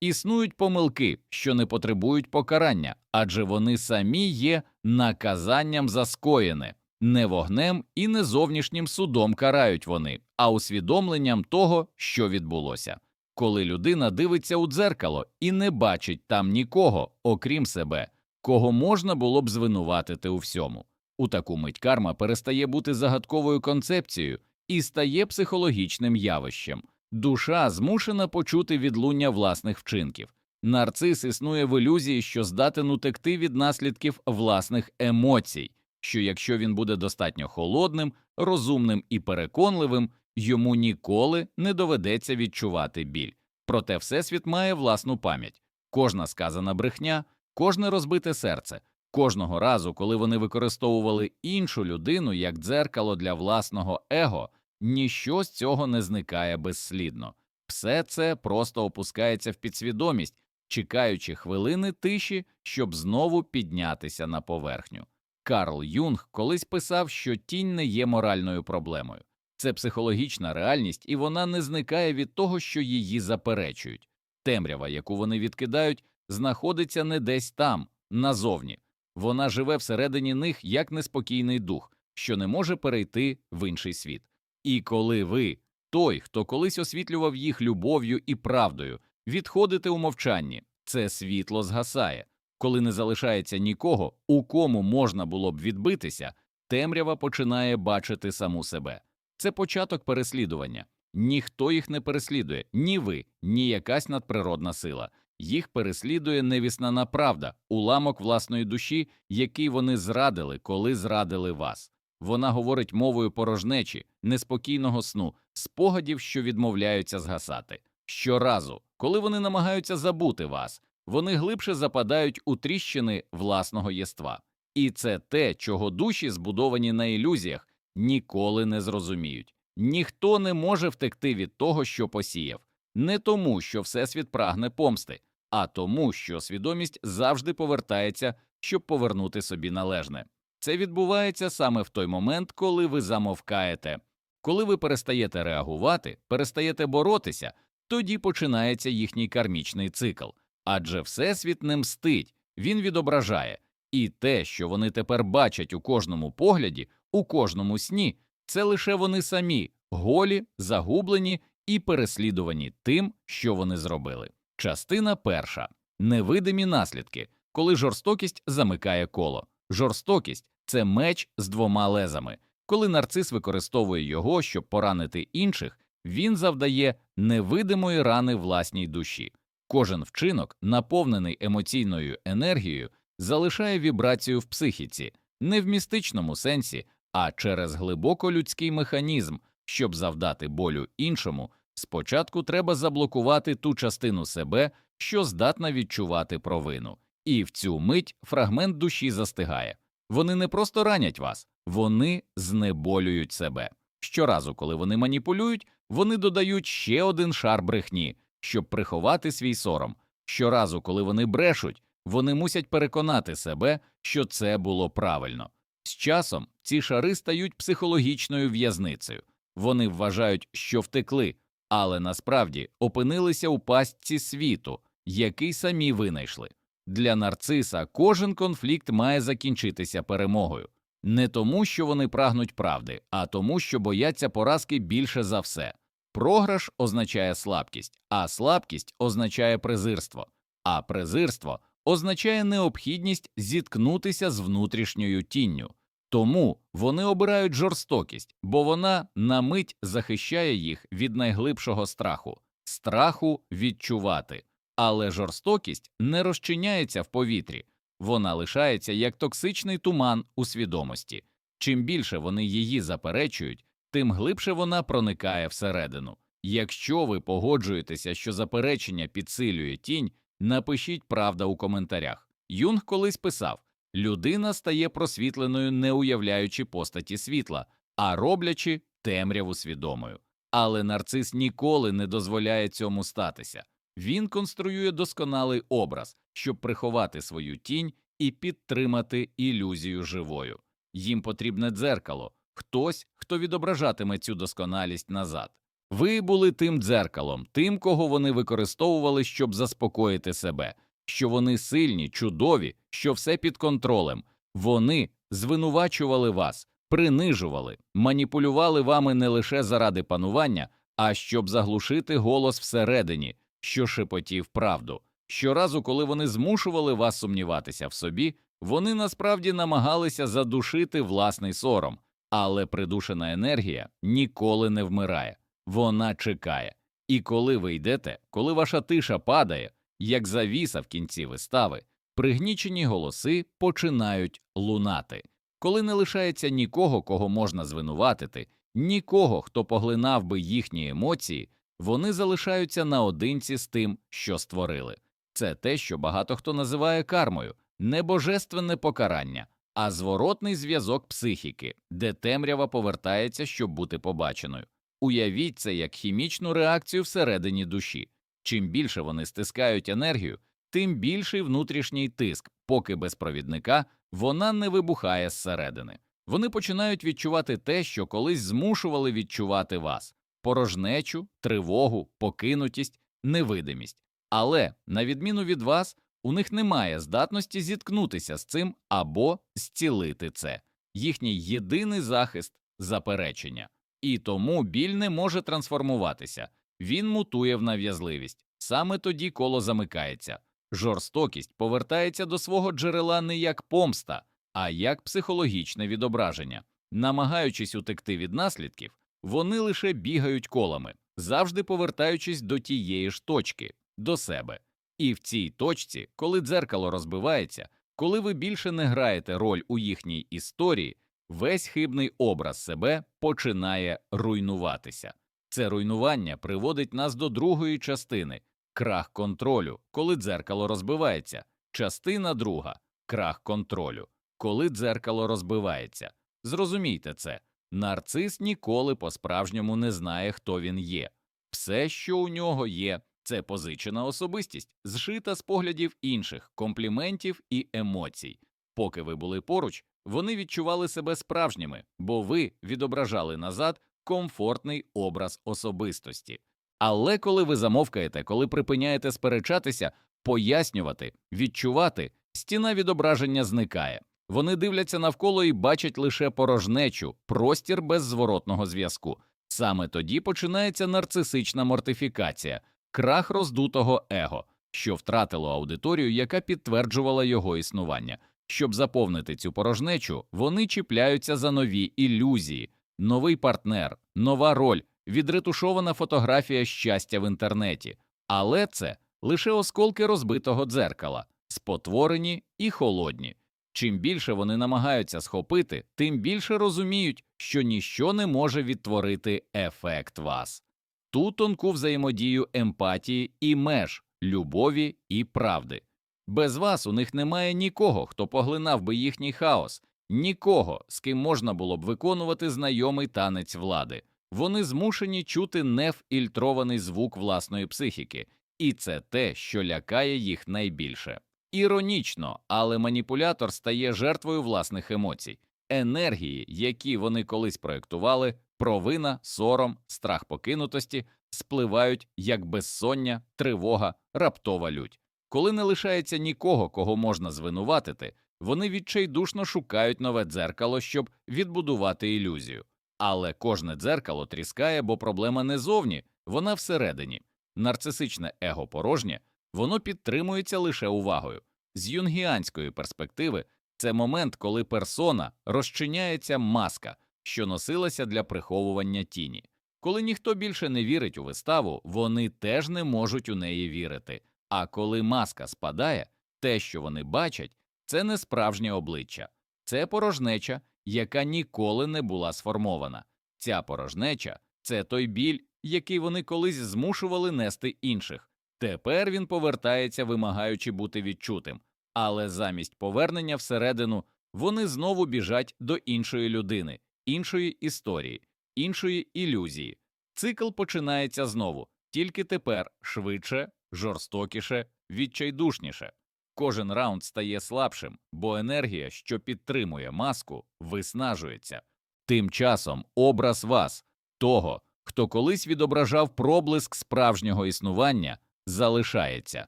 Існують помилки, що не потребують покарання, адже вони самі є наказанням за скоєне. Не вогнем і не зовнішнім судом карають вони, а усвідомленням того, що відбулося. Коли людина дивиться у дзеркало і не бачить там нікого, окрім себе, кого можна було б звинуватити у всьому. У таку мить карма перестає бути загадковою концепцією і стає психологічним явищем. Душа змушена почути відлуння власних вчинків. Нарцис існує в ілюзії, що здатен утекти від наслідків власних емоцій, що якщо він буде достатньо холодним, розумним і переконливим, йому ніколи не доведеться відчувати біль. Проте Всесвіт має власну пам'ять. Кожна сказана брехня, кожне розбите серце, кожного разу, коли вони використовували іншу людину як дзеркало для власного его, ніщо з цього не зникає безслідно. Все це просто опускається в підсвідомість, чекаючи хвилини тиші, щоб знову піднятися на поверхню. Карл Юнг колись писав, що тінь не є моральною проблемою. Це психологічна реальність, і вона не зникає від того, що її заперечують. Темрява, яку вони відкидають, знаходиться не десь там, назовні. Вона живе всередині них як неспокійний дух, що не може перейти в інший світ. І коли ви, той, хто колись освітлював їх любов'ю і правдою, відходите у мовчанні, це світло згасає. Коли не залишається нікого, у кому можна було б відбитися, темрява починає бачити саму себе. Це початок переслідування. Ніхто їх не переслідує, ні ви, ні якась надприродна сила. Їх переслідує невіснана правда, уламок власної душі, який вони зрадили, коли зрадили вас. Вона говорить мовою порожнечі, неспокійного сну, спогадів, що відмовляються згасати. Щоразу, коли вони намагаються забути вас, вони глибше западають у тріщини власного єства. І це те, чого душі, збудовані на ілюзіях, ніколи не зрозуміють. Ніхто не може втекти від того, що посіяв, не тому, що Всесвіт прагне помсти, а тому, що свідомість завжди повертається, щоб повернути собі належне. Це відбувається саме в той момент, коли ви замовкаєте. Коли ви перестаєте реагувати, перестаєте боротися, тоді починається їхній кармічний цикл. Адже Всесвіт не мстить, він відображає, і те, що вони тепер бачать у кожному погляді, у кожному сні, це лише вони самі, голі, загублені і переслідувані тим, що вони зробили. Частина перша невидимі наслідки, коли жорстокість замикає коло. Жорстокість це меч з двома лезами. Коли нарцис використовує його, щоб поранити інших, він завдає невидимої рани власній душі. Кожен вчинок, наповнений емоційною енергією, залишає вібрацію в психіці, не в містичному сенсі, а через глибоко людський механізм, щоб завдати болю іншому, спочатку треба заблокувати ту частину себе, що здатна відчувати провину, і в цю мить фрагмент душі застигає. Вони не просто ранять вас, вони знеболюють себе. Щоразу, коли вони маніпулюють, вони додають ще один шар брехні, щоб приховати свій сором. Щоразу, коли вони брешуть, вони мусять переконати себе, що це було правильно. З часом ці шари стають психологічною в'язницею. Вони вважають, що втекли, але насправді опинилися у пастці світу, який самі винайшли. Для нарциса кожен конфлікт має закінчитися перемогою не тому, що вони прагнуть правди, а тому, що бояться поразки більше за все. Програш означає слабкість, а слабкість означає презирство, а презирство означає необхідність зіткнутися з внутрішньою тінню. Тому вони обирають жорстокість, бо вона на мить захищає їх від найглибшого страху страху відчувати. Але жорстокість не розчиняється в повітрі, вона лишається як токсичний туман у свідомості. Чим більше вони її заперечують, тим глибше вона проникає всередину. Якщо ви погоджуєтеся, що заперечення підсилює тінь, напишіть правда у коментарях. Юнг колись писав людина стає просвітленою, не уявляючи постаті світла, а роблячи темряву свідомою. Але нарцис ніколи не дозволяє цьому статися. Він конструює досконалий образ, щоб приховати свою тінь і підтримати ілюзію живою. Їм потрібне дзеркало, хтось, хто відображатиме цю досконалість назад. Ви були тим дзеркалом, тим, кого вони використовували, щоб заспокоїти себе, що вони сильні, чудові, що все під контролем. Вони звинувачували вас, принижували, маніпулювали вами не лише заради панування, а щоб заглушити голос всередині, що шепотів правду. Щоразу, коли вони змушували вас сумніватися в собі, вони насправді намагалися задушити власний сором, але придушена енергія ніколи не вмирає, вона чекає. І коли ви йдете, коли ваша тиша падає, як завіса в кінці вистави, пригнічені голоси починають лунати. Коли не лишається нікого, кого можна звинуватити, нікого, хто поглинав би їхні емоції, вони залишаються наодинці з тим, що створили. Це те, що багато хто називає кармою, не божественне покарання, а зворотний зв'язок психіки, де темрява повертається, щоб бути побаченою. Уявіть це як хімічну реакцію всередині душі. Чим більше вони стискають енергію, тим більший внутрішній тиск, поки без провідника вона не вибухає зсередини. Вони починають відчувати те, що колись змушували відчувати вас порожнечу, тривогу, покинутість, невидимість. Але, на відміну від вас, у них немає здатності зіткнутися з цим або зцілити це, їхній єдиний захист заперечення. І тому біль не може трансформуватися, він мутує в нав'язливість. Саме тоді коло замикається. Жорстокість повертається до свого джерела не як помста, а як психологічне відображення. Намагаючись утекти від наслідків, вони лише бігають колами, завжди повертаючись до тієї ж точки, до себе. І в цій точці, коли дзеркало розбивається, коли ви більше не граєте роль у їхній історії, весь хибний образ себе починає руйнуватися. Це руйнування приводить нас до другої частини крах контролю, коли дзеркало розбивається. Частина друга крах контролю, коли дзеркало розбивається. Зрозумійте це. Нарцис ніколи по-справжньому не знає, хто він є. Все, що у нього є, це позичена особистість, зшита з поглядів інших, компліментів і емоцій. Поки ви були поруч, вони відчували себе справжніми, бо ви відображали назад комфортний образ особистості. Але коли ви замовкаєте, коли припиняєте сперечатися, пояснювати, відчувати, стіна відображення зникає. Вони дивляться навколо і бачать лише порожнечу, простір без зворотного зв'язку. Саме тоді починається нарцисична мортифікація, крах роздутого его, що втратило аудиторію, яка підтверджувала його існування. Щоб заповнити цю порожнечу, вони чіпляються за нові ілюзії, новий партнер, нова роль, відретушована фотографія щастя в інтернеті. Але це лише осколки розбитого дзеркала, спотворені і холодні. Чим більше вони намагаються схопити, тим більше розуміють, що ніщо не може відтворити ефект вас. Ту тонку взаємодію емпатії і меж, любові і правди. Без вас у них немає нікого, хто поглинав би їхній хаос, нікого, з ким можна було б виконувати знайомий танець влади. Вони змушені чути нефільтрований звук власної психіки, і це те, що лякає їх найбільше. Іронічно, але маніпулятор стає жертвою власних емоцій, енергії, які вони колись проєктували, провина, сором, страх покинутості спливають як безсоння, тривога, раптова лють. Коли не лишається нікого, кого можна звинуватити, вони відчайдушно шукають нове дзеркало, щоб відбудувати ілюзію. Але кожне дзеркало тріскає, бо проблема не зовні, вона всередині. Нарцисичне его порожнє, воно підтримується лише увагою. З юнгіанської перспективи це момент, коли персона розчиняється маска, що носилася для приховування тіні. Коли ніхто більше не вірить у виставу, вони теж не можуть у неї вірити. А коли маска спадає, те, що вони бачать, це не справжнє обличчя, це порожнеча, яка ніколи не була сформована. Ця порожнеча це той біль, який вони колись змушували нести інших. Тепер він повертається, вимагаючи бути відчутим, але замість повернення всередину вони знову біжать до іншої людини, іншої історії, іншої ілюзії. Цикл починається знову, тільки тепер швидше, жорстокіше, відчайдушніше. Кожен раунд стає слабшим, бо енергія, що підтримує маску, виснажується. Тим часом образ вас, того, хто колись відображав проблиск справжнього існування, залишається.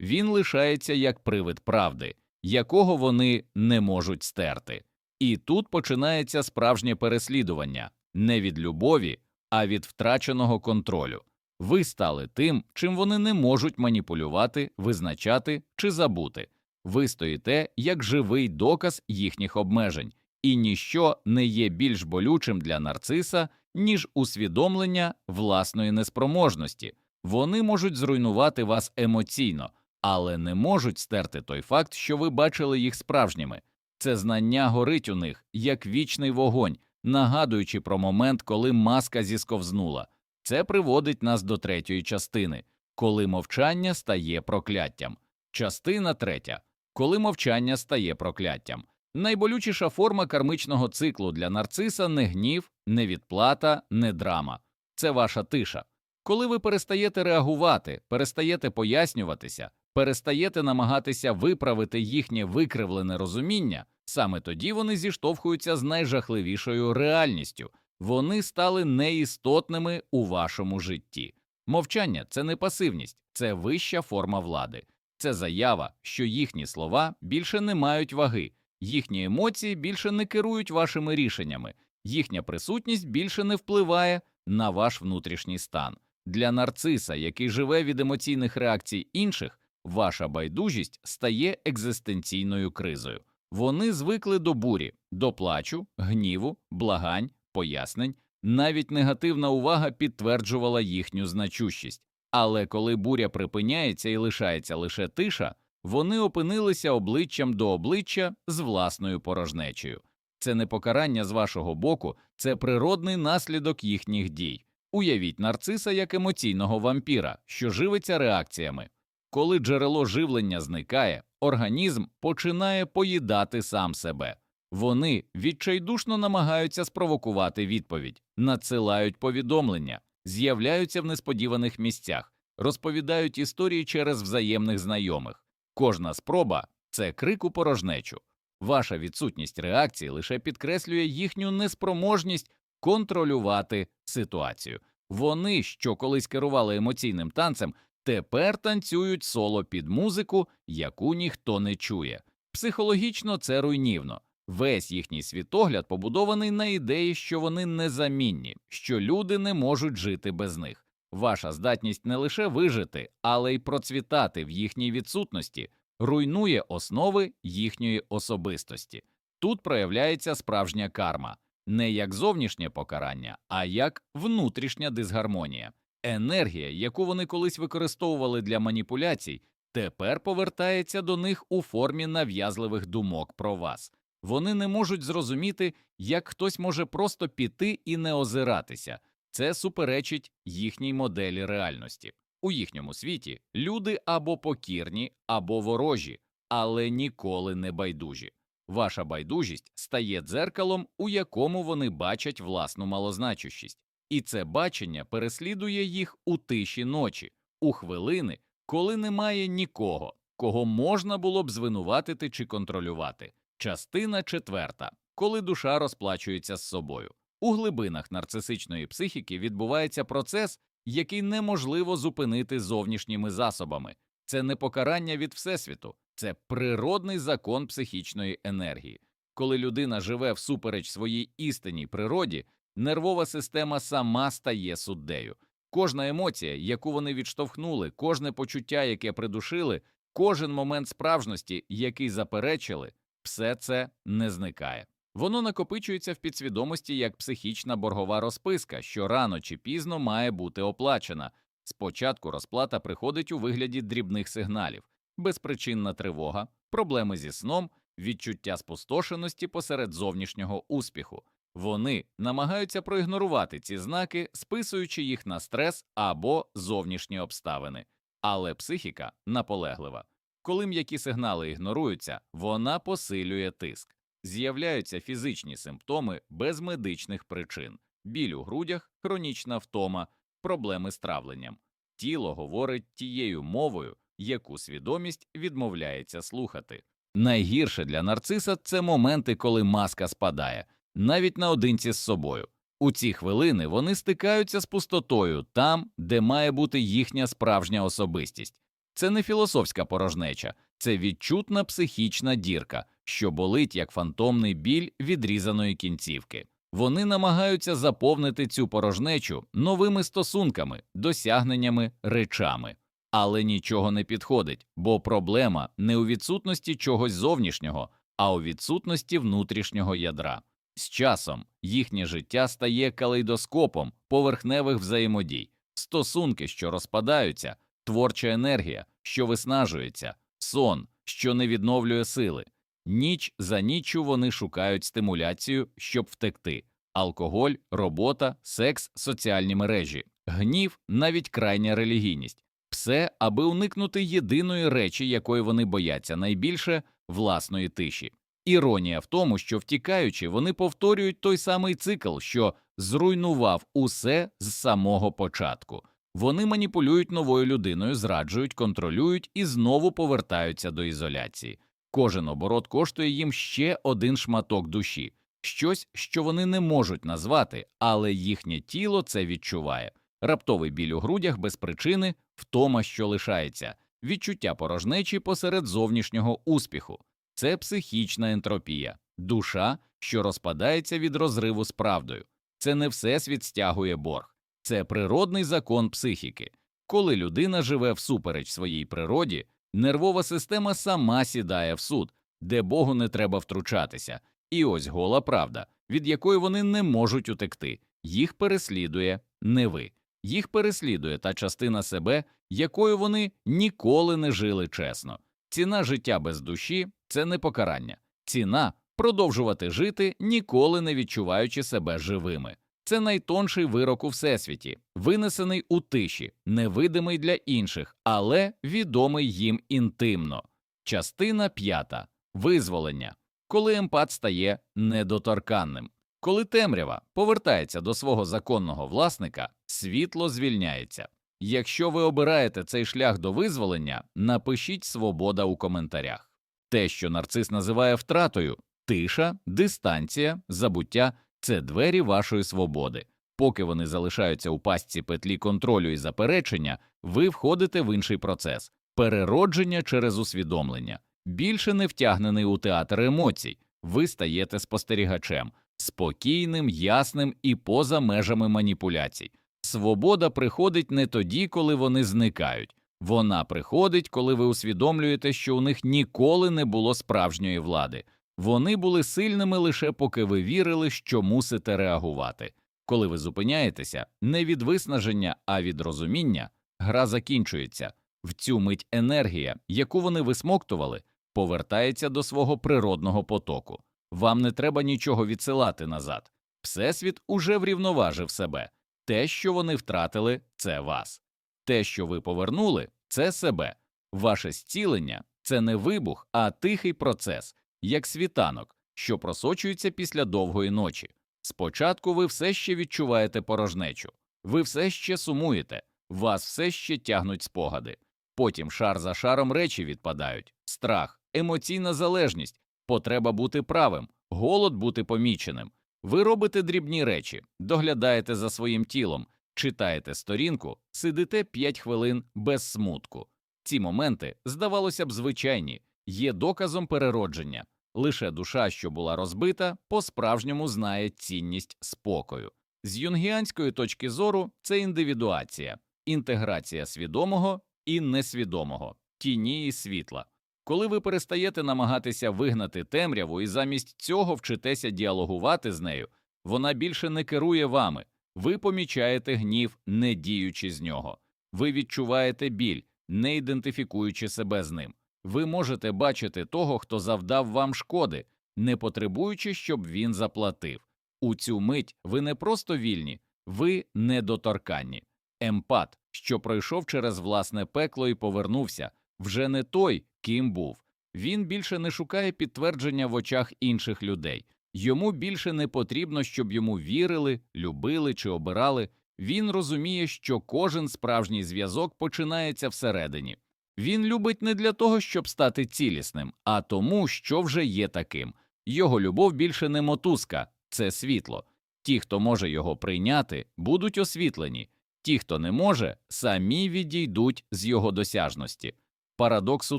Він лишається як привид правди, якого вони не можуть стерти. І тут починається справжнє переслідування не від любові, а від втраченого контролю. Ви стали тим, чим вони не можуть маніпулювати, визначати чи забути. Ви стоїте як живий доказ їхніх обмежень, і ніщо не є більш болючим для нарциса, ніж усвідомлення власної неспроможності. Вони можуть зруйнувати вас емоційно, але не можуть стерти той факт, що ви бачили їх справжніми. Це знання горить у них, як вічний вогонь, нагадуючи про момент, коли маска зісковзнула. Це приводить нас до третьої частини, коли мовчання стає прокляттям. Частина третя коли мовчання стає прокляттям. Найболючіша форма кармичного циклу для нарциса не гнів, не відплата, не драма. Це ваша тиша. Коли ви перестаєте реагувати, перестаєте пояснюватися, перестаєте намагатися виправити їхнє викривлене розуміння, саме тоді вони зіштовхуються з найжахливішою реальністю вони стали неістотними у вашому житті. Мовчання це не пасивність, це вища форма влади, це заява, що їхні слова більше не мають ваги, їхні емоції більше не керують вашими рішеннями, їхня присутність більше не впливає на ваш внутрішній стан. Для нарциса, який живе від емоційних реакцій інших, ваша байдужість стає екзистенційною кризою. Вони звикли до бурі, до плачу, гніву, благань, пояснень. Навіть негативна увага підтверджувала їхню значущість. Але коли буря припиняється і лишається лише тиша, вони опинилися обличчям до обличчя з власною порожнечею. Це не покарання з вашого боку, це природний наслідок їхніх дій. Уявіть нарциса як емоційного вампіра, що живиться реакціями. Коли джерело живлення зникає, організм починає поїдати сам себе. Вони відчайдушно намагаються спровокувати відповідь, надсилають повідомлення, з'являються в несподіваних місцях, розповідають історії через взаємних знайомих. Кожна спроба це крик у порожнечу. Ваша відсутність реакції лише підкреслює їхню неспроможність контролювати ситуацію. Вони, що колись керували емоційним танцем, тепер танцюють соло під музику, яку ніхто не чує. Психологічно це руйнівно. Весь їхній світогляд побудований на ідеї, що вони незамінні, що люди не можуть жити без них. Ваша здатність не лише вижити, але й процвітати в їхній відсутності, руйнує основи їхньої особистості. Тут проявляється справжня карма, не як зовнішнє покарання, а як внутрішня дисгармонія. Енергія, яку вони колись використовували для маніпуляцій, тепер повертається до них у формі нав'язливих думок про вас. Вони не можуть зрозуміти, як хтось може просто піти і не озиратися. Це суперечить їхній моделі реальності. У їхньому світі люди або покірні, або ворожі, але ніколи не байдужі. Ваша байдужість стає дзеркалом, у якому вони бачать власну малозначущість, і це бачення переслідує їх у тиші ночі, у хвилини, коли немає нікого, кого можна було б звинуватити чи контролювати. Частина четверта, коли душа розплачується з собою. У глибинах нарцисичної психіки відбувається процес, який неможливо зупинити зовнішніми засобами. Це не покарання від Всесвіту, це природний закон психічної енергії. Коли людина живе всупереч своїй істинній природі, нервова система сама стає суддею. Кожна емоція, яку вони відштовхнули, кожне почуття, яке придушили, кожен момент справжності, який заперечили, все це не зникає. Воно накопичується в підсвідомості як психічна боргова розписка, що рано чи пізно має бути оплачена. Спочатку розплата приходить у вигляді дрібних сигналів, безпричинна тривога, проблеми зі сном, відчуття спустошеності посеред зовнішнього успіху. Вони намагаються проігнорувати ці знаки, списуючи їх на стрес або зовнішні обставини, але психіка наполеглива. Коли м'які сигнали ігноруються, вона посилює тиск. З'являються фізичні симптоми без медичних причин, біль у грудях, хронічна втома, проблеми з травленням. Тіло говорить тією мовою, яку свідомість відмовляється слухати. Найгірше для нарциса це моменти, коли маска спадає, навіть наодинці з собою. У ці хвилини вони стикаються з пустотою там, де має бути їхня справжня особистість. Це не філософська порожнеча, це відчутна психічна дірка, що болить як фантомний біль відрізаної кінцівки. Вони намагаються заповнити цю порожнечу новими стосунками, досягненнями, речами. Але нічого не підходить, бо проблема не у відсутності чогось зовнішнього, а у відсутності внутрішнього ядра. З часом їхнє життя стає калейдоскопом поверхневих взаємодій, стосунки, що розпадаються, творча енергія, що виснажується, сон, що не відновлює сили. Ніч за ніччю вони шукають стимуляцію, щоб втекти. Алкоголь, робота, секс, соціальні мережі, гнів, навіть крайня релігійність все, аби уникнути єдиної речі, якої вони бояться найбільше власної тиші. Іронія в тому, що втікаючи, вони повторюють той самий цикл, що зруйнував усе з самого початку. Вони маніпулюють новою людиною, зраджують, контролюють і знову повертаються до ізоляції. Кожен оборот коштує їм ще один шматок душі, щось, що вони не можуть назвати, але їхнє тіло це відчуває. Раптовий біль у грудях без причини, втома, що лишається, відчуття порожнечі посеред зовнішнього успіху. Це психічна ентропія, душа, що розпадається від розриву з правдою. Це не всесвіт стягує борг, це природний закон психіки. Коли людина живе всупереч своїй природі, нервова система сама сідає в суд, де Богу не треба втручатися. І ось гола правда, від якої вони не можуть утекти. Їх переслідує не ви, їх переслідує та частина себе, якою вони ніколи не жили чесно. Ціна життя без душі це не покарання, ціна продовжувати жити, ніколи не відчуваючи себе живими. Це найтонший вирок у всесвіті, винесений у тиші, невидимий для інших, але відомий їм інтимно. Частина п'ята визволення, коли емпат стає недоторканним. Коли темрява повертається до свого законного власника, світло звільняється. Якщо ви обираєте цей шлях до визволення, напишіть свобода у коментарях. Те, що нарцис називає втратою, тиша, дистанція, забуття це двері вашої свободи. Поки вони залишаються у пастці петлі контролю і заперечення, ви входите в інший процес переродження через усвідомлення. Більше не втягнений у театр емоцій, ви стаєте спостерігачем, спокійним, ясним і поза межами маніпуляцій. Свобода приходить не тоді, коли вони зникають. Вона приходить, коли ви усвідомлюєте, що у них ніколи не було справжньої влади. Вони були сильними лише поки ви вірили, що мусите реагувати. Коли ви зупиняєтеся, не від виснаження, а від розуміння, гра закінчується. В цю мить енергія, яку вони висмоктували, повертається до свого природного потоку. Вам не треба нічого відсилати назад. Всесвіт уже врівноважив себе. Те, що вони втратили, це вас. Те, що ви повернули, це себе. Ваше зцілення це не вибух, а тихий процес, як світанок, що просочується після довгої ночі. Спочатку ви все ще відчуваєте порожнечу, ви все ще сумуєте, вас все ще тягнуть спогади. Потім шар за шаром речі відпадають страх, емоційна залежність, потреба бути правим, голод бути поміченим. Ви робите дрібні речі, доглядаєте за своїм тілом, читаєте сторінку, сидите 5 хвилин без смутку. Ці моменти, здавалося б, звичайні, є доказом переродження. Лише душа, що була розбита, по-справжньому знає цінність спокою. З юнгіанської точки зору це індивідуація, інтеграція свідомого і несвідомого, тіні і світла. Коли ви перестаєте намагатися вигнати темряву і замість цього вчитеся діалогувати з нею, вона більше не керує вами. Ви помічаєте гнів, не діючи з нього. Ви відчуваєте біль, не ідентифікуючи себе з ним. Ви можете бачити того, хто завдав вам шкоди, не потребуючи, щоб він заплатив. У цю мить ви не просто вільні, ви недоторканні. Емпат, що пройшов через власне пекло і повернувся, вже не той, ким був. Він більше не шукає підтвердження в очах інших людей. Йому більше не потрібно, щоб йому вірили, любили чи обирали. Він розуміє, що кожен справжній зв'язок починається всередині. Він любить не для того, щоб стати цілісним, а тому, що вже є таким. Його любов більше не мотузка, це світло. Ті, хто може його прийняти, будуть освітлені, ті, хто не може, самі відійдуть з його досяжності. Парадокс у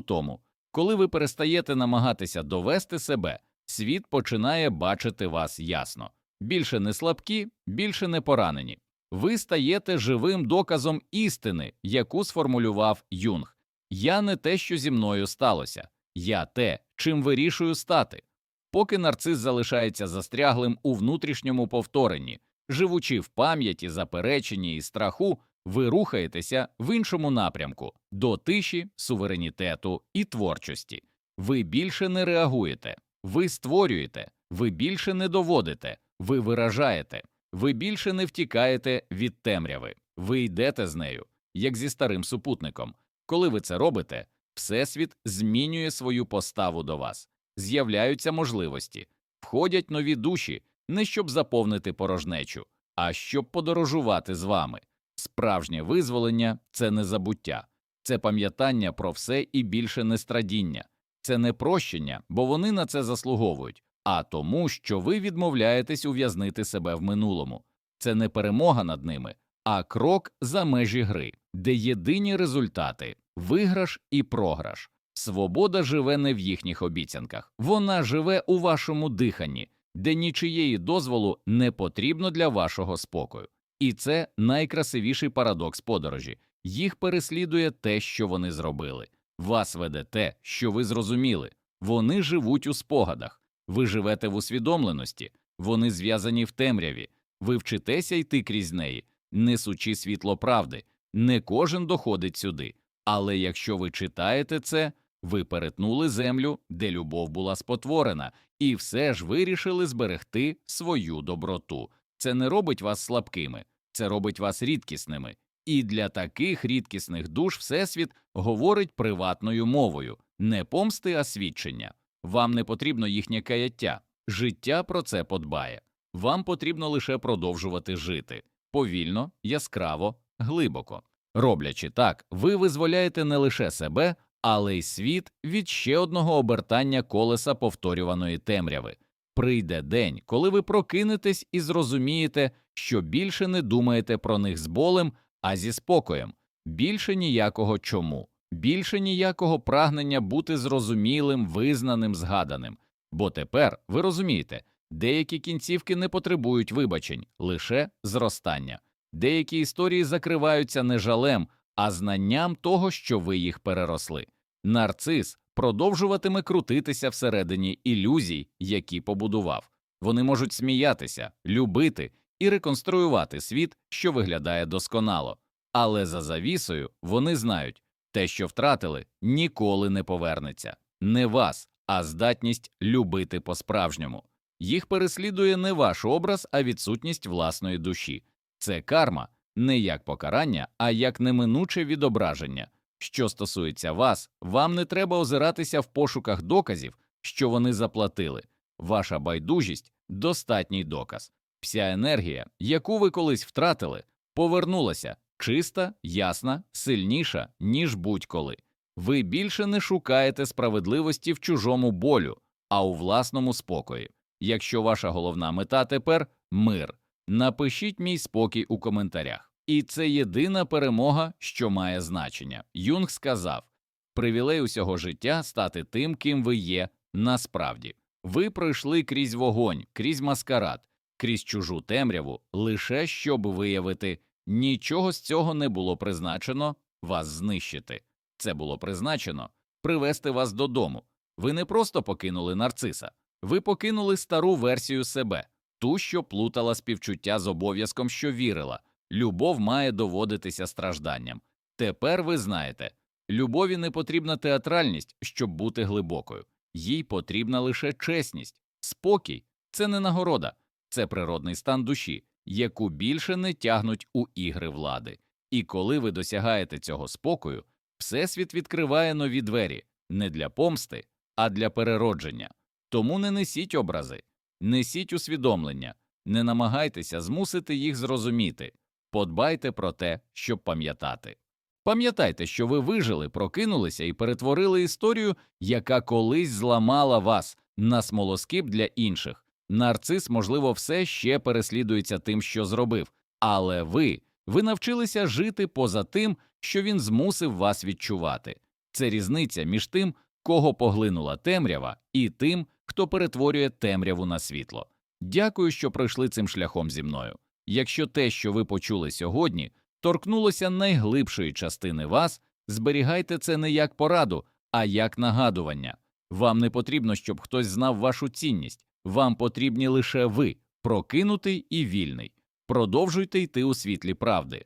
тому, коли ви перестаєте намагатися довести себе, світ починає бачити вас ясно. Більше не слабкі, більше не поранені. Ви стаєте живим доказом істини, яку сформулював Юнг. Я не те, що зі мною сталося, я те, чим вирішую стати. Поки нарцис залишається застряглим у внутрішньому повторенні, живучи в пам'яті, запереченні і страху, ви рухаєтеся в іншому напрямку до тиші, суверенітету і творчості. Ви більше не реагуєте, ви створюєте, ви більше не доводите, ви виражаєте, ви більше не втікаєте від темряви, ви йдете з нею, як зі старим супутником. Коли ви це робите, Всесвіт змінює свою поставу до вас, з'являються можливості, входять нові душі, не щоб заповнити порожнечу, а щоб подорожувати з вами. Справжнє визволення це не забуття, це пам'ятання про все і більше не страдіння, це не прощення, бо вони на це заслуговують, а тому, що ви відмовляєтесь ув'язнити себе в минулому. Це не перемога над ними, а крок за межі гри, де єдині результати виграш і програш. Свобода живе не в їхніх обіцянках, вона живе у вашому диханні, де нічиєї дозволу не потрібно для вашого спокою. І це найкрасивіший парадокс подорожі. Їх переслідує те, що вони зробили. Вас веде те, що ви зрозуміли. Вони живуть у спогадах, ви живете в усвідомленості, вони зв'язані в темряві, ви вчитеся йти крізь неї, несучи світло правди. Не кожен доходить сюди. Але якщо ви читаєте це, ви перетнули землю, де любов була спотворена, і все ж вирішили зберегти свою доброту. Це не робить вас слабкими, це робить вас рідкісними. І для таких рідкісних душ Всесвіт говорить приватною мовою не помсти, а свідчення. Вам не потрібно їхнє каяття, життя про це подбає. Вам потрібно лише продовжувати жити повільно, яскраво, глибоко. Роблячи так, ви визволяєте не лише себе, але й світ від ще одного обертання колеса повторюваної темряви. Прийде день, коли ви прокинетесь і зрозумієте, що більше не думаєте про них з болем, а зі спокоєм, більше ніякого чому, більше ніякого прагнення бути зрозумілим, визнаним, згаданим. Бо тепер ви розумієте, деякі кінцівки не потребують вибачень, лише зростання. Деякі історії закриваються не жалем, а знанням того, що ви їх переросли. Нарцис продовжуватиме крутитися всередині ілюзій, які побудував. Вони можуть сміятися, любити і реконструювати світ, що виглядає досконало, але за завісою вони знають те, що втратили, ніколи не повернеться не вас, а здатність любити по-справжньому. Їх переслідує не ваш образ, а відсутність власної душі. Це карма не як покарання, а як неминуче відображення. Що стосується вас, вам не треба озиратися в пошуках доказів, що вони заплатили. Ваша байдужість достатній доказ. Вся енергія, яку ви колись втратили, повернулася чиста, ясна, сильніша, ніж будь-коли. Ви більше не шукаєте справедливості в чужому болю, а у власному спокої. Якщо ваша головна мета тепер мир, напишіть мій спокій у коментарях. І це єдина перемога, що має значення. Юнг сказав привілей усього життя стати тим, ким ви є насправді. Ви пройшли крізь вогонь, крізь маскарад, крізь чужу темряву, лише щоб виявити, нічого з цього не було призначено вас знищити. Це було призначено привести вас додому. Ви не просто покинули нарциса, ви покинули стару версію себе, ту, що плутала співчуття з обов'язком, що вірила. Любов має доводитися стражданням. Тепер ви знаєте, любові не потрібна театральність, щоб бути глибокою, їй потрібна лише чесність, спокій це не нагорода, це природний стан душі, яку більше не тягнуть у ігри влади. І коли ви досягаєте цього спокою, Всесвіт відкриває нові двері не для помсти, а для переродження. Тому не несіть образи, несіть усвідомлення, не намагайтеся змусити їх зрозуміти. Подбайте про те, щоб пам'ятати. Пам'ятайте, що ви вижили, прокинулися і перетворили історію, яка колись зламала вас на смолоскип для інших. Нарцис, можливо, все ще переслідується тим, що зробив, але ви, ви навчилися жити поза тим, що він змусив вас відчувати. Це різниця між тим, кого поглинула темрява, і тим, хто перетворює темряву на світло. Дякую, що пройшли цим шляхом зі мною. Якщо те, що ви почули сьогодні, торкнулося найглибшої частини вас, зберігайте це не як пораду, а як нагадування. Вам не потрібно, щоб хтось знав вашу цінність, вам потрібні лише ви, прокинутий і вільний. Продовжуйте йти у світлі правди.